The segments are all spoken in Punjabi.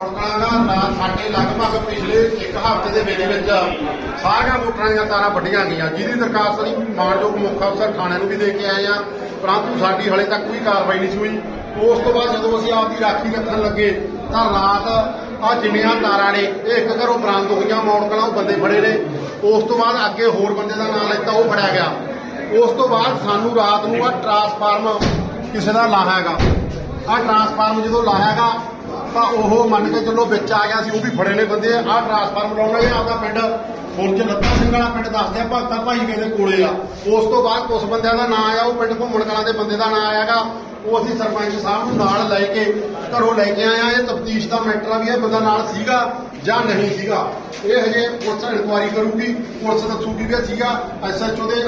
ਰੋਕਣਾਗਾ ਨਾ ਸਾਡੇ ਲਗਭਗ ਪਿਛਲੇ ਇੱਕ ਹਫ਼ਤੇ ਦੇ ਵਿੱਚ ਵਿੱਚ ਸਾਰੀਆਂ ਮੋਟਰਾਂ ਦੀਆਂ ਤਾਰਾਂ ਵੱਡੀਆਂ ਗਈਆਂ। ਜਿਹਦੀ ਦਰਖਾਸਤ ਅਸੀਂ ਮਾਣਯੋਗ ਮੁੱਖ ਅਫਸਰ ਥਾਣੇ ਨੂੰ ਵੀ ਦੇ ਕੇ ਆਏ ਆ ਪਰੰਤੂ ਸਾਡੀ ਹਲੇ ਤੱਕ ਕੋਈ ਕਾਰਵਾਈ ਨਹੀਂ ਸੀ ਹੋਈ ਉਸ ਤੋਂ ਬਾਅਦ ਜਦੋਂ ਅਸੀਂ ਆਪਦੀ ਰਾਖੀ ਰੱਖਣ ਲੱਗੇ, ਤਾਂ ਰਾਤ ਆ ਜਿੰਨੀਆਂ ਤਾਰਾਂ ਨੇ ਇਹ ਇੱਕ ਘਰੋਂ ਬਰਾਮਦ ਹੋਈਆਂ ਮੌੜਕਲਾਂ ਉਹ ਬੰਦੇ ਫੜੇ ਨੇ। ਉਸ ਤੋਂ ਬਾਅਦ ਅੱਗੇ ਹੋਰ ਬੰਦੇ ਦਾ ਨਾਮ ਲੈਤਾ, ਉਹ ਫੜਿਆ ਗਿਆ। ਉਸ ਤੋਂ ਬਾਅਦ ਸਾਨੂੰ ਰਾਤ ਨੂੰ ਆ ਟਰਾਂਸਫਾਰਮ ਕਿਸੇ ਦਾ ਲਾਹਾ ਹੈਗਾ। ਆ ਟਰਾਂਸਫਾਰਮ ਜਦੋਂ ਲਾਇਆਗਾ, ਤਾਂ ਉਹ ਮੰਨ ਕੇ ਚੱਲੋ ਵਿੱਚ ਆ ਗਿਆ ਸੀ, ਉਹ ਵੀ ਫੜੇ ਨੇ ਬੰਦੇ। ਆ ਟਰਾਂਸਫਾਰਮ ਲਾਉਣ ਲੱਗੇ ਆਪਦਾ ਪਿੰਡ। ਫੁਰਜ ਲੱਤਾ ਸਿੰਘ ਵਾਲਾ ਪਿੰਡ ਦੱਸਦੇ ਆ, ਭਗਤਾ ਭਾਈ ਕਹਿੰਦੇ ਕੋਲੇ ਆ। ਉਸ ਤੋਂ ਬਾਅਦ ਕੁਝ ਬੰਦਿਆਂ ਦਾ ਨਾਂ ਆਇਆ ਉਹ ਪਿੰਡ ਘੁੰਮਣ ਕਲਾਂ ਦੇ ਬੰਦੇ ਦਾ ਨਾਂ ਆਇਆਗਾ। ਉਹ ਅਸੀਂ ਸਰਪੰਚ ਸਾਹਿਬ ਨੂੰ ਨਾਲ ਲੈ ਕੇ ਘਰੋਂ ਲੈ ਕੇ ਆਏ ਇਹ ਤਫਤੀਸ਼ ਦਾ ਮੈਟਰ ਆ ਵੀ ਇਹ ਬੰਦਾ ਨਾਲ ਸੀਗਾ ਜਾਂ ਨਹੀਂ ਸੀਗਾ। ਇਹ ਹਜੇ ਪੁਲਿਸ ਇਨਕੁਆਇਰੀ ਕਰੂਗੀ, ਪੁਲਿਸ ਦੱਸੂਗੀ ਵੀ ਇਹ ਸੀਗਾ। ਐਸਐਚਓ ਦੇ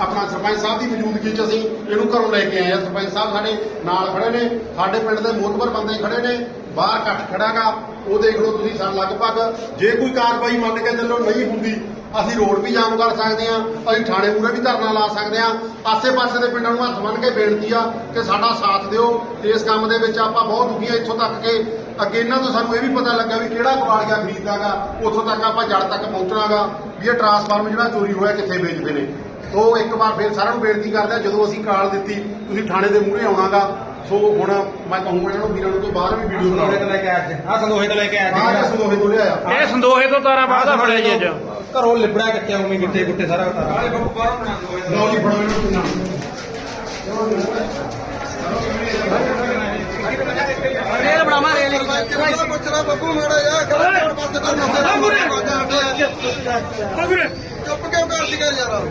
ਆਪਣਾ ਸਰਪੰਚ ਸਾਹਿਬ ਦੀ ਮੌਜੂਦਗੀ 'ਚ ਅਸੀਂ ਇਹਨੂੰ ਘਰੋਂ ਲੈ ਕੇ ਆਏ ਆ। ਸਰਪੰਚ ਸਾਹਿਬ ਸਾਡੇ ਨਾਲ ਖੜੇ ਨੇ ਸਾਡੇ ਪਿੰਡ ਦੇ ਮੋਤਬਰ ਬੰਦੇ ਖੜੇ ਨੇ, ਬਾਹਰ ਇਕੱਠ ਖੜਾਗਾ, ਉਹ ਦੇਖ ਲਓ ਤੁਸੀਂ ਸਾਨੂੰ ਲਗਭਗ, ਜੇ ਕੋਈ ਕਾਰਵਾਈ ਮੰਨ ਕੇ ਚੱਲੋ ਨਹੀਂ ਹੁੰਦੀ, ਅਸੀਂ ਰੋਡ ਵੀ ਜਾਮ ਕਰ ਸਕਦੇ ਆ ਅਸੀਂ ਥਾਣੇ ਮੂਹਰੇ ਵੀ ਧਰਨਾ ਲਾ ਸਕਦੇ ਆ ਆਸੇ-ਪਾਸੇ ਦੇ ਪਿੰਡਾਂ ਨੂੰ ਹੱਥ ਮੰਨ ਕੇ ਬੇਨਤੀ ਆ ਕਿ ਸਾਡਾ ਸਾਥ ਦਿਓ, ਇਸ ਕੰਮ ਦੇ ਵਿੱਚ ਆਪਾਂ ਬਹੁਤ ਦੁਖੀ ਆ ਇੱਥੋਂ ਤੱਕ ਕਿ ਅੱਗੇ ਇਹਨਾਂ ਤੋਂ ਸਾਨੂੰ ਇਹ ਵੀ ਪਤਾ ਲੱਗਾ ਵੀ ਕਿਹੜਾ ਕਬਾੜੀਆ ਖਰੀਦਦਾਗਾ, ਉੱਥੋਂ ਤੱਕ ਆਪਾਂ ਜੜ ਤੱਕ ਪਹੁੰਚਣਾਗਾ, ਵੀ ਇਹ ਟਰਾਂਸਫਾਰਮ ਜਿਹੜਾ ਚੋਰੀ ਹੋਇਆ ਕਿੱਥੇ ਵੇਚਦੇ ਨੇ। ਸੋ ਇੱਕ ਵਾਰ ਫੇਰ ਸਾਰਿਆਂ ਨੂੰ ਬੇਨਤੀ ਕਰਦੇ ਆ, ਜਦੋਂ ਅਸੀਂ ਕਾਲ ਦਿੱਤੀ, ਤੁਸੀਂ ਥਾਣੇ ਦੇ ਮੂਹਰੇ ਆਉਣਾਗਾ ਸੋ ਹੁਣ ਮੈਂ ਕਹੂੰਗਾ ਇਹਨਾਂ ਨੂੰ ਵੀਰਾਂ ਨੂੰ ਤੋਂ ਬਾਹਰ ਵੀ ਵੀਡੀਓ ਸੰਦੋਹੇ ਤੋਂ ਬਣਾਓ ਲੈ ਕੇ ਆਇਆ ਅੱਜ। ਆ ਸੰਦੋਹੇ ਤੋਂ ਲੈ ਕੇ ਆਇਆ ਆਹ ਜੀ ਜਸੂ ਦੋਹੇ ਤੋਂ ਲਿਆਇਆ। ਇਹ ਸੰਦੋਹੇ ਤੋਂ ਤਾਰਾ ਬਾਹਦਾ ਫੜਿਆ ਜੀ ਅੱਜ। ਘਰੋਂ ਲਿਬੜਾ ਕੱਟਿਆ ਉਵੇਂ ਗਿੱਟੇ ਗੁੱਟੇ ਸਾਰਾ ਉਤਾਰਾ ਆਲੇ ਬੱਬੂ ਬਾਹਰੋਂ ਬਣਾ ਸੰਦੋਹੇ ਲਓ ਜੀ ਫੜੋ ਇਹਨੂੰ ਕਿੰਨਾ। ਰੇਲ ਬਣਾਵਾ ਰੇਲ ਪੁੱਛਣਾ ਬੱਬੂ ਮਾੜਾ ਜਾ ਗੱਲ ਪਾਸੇ ਤੋਂ ਚੁੱਪ ਕਿਉਂ ਕਰ ਸੀਗਾ ਯਾਰ?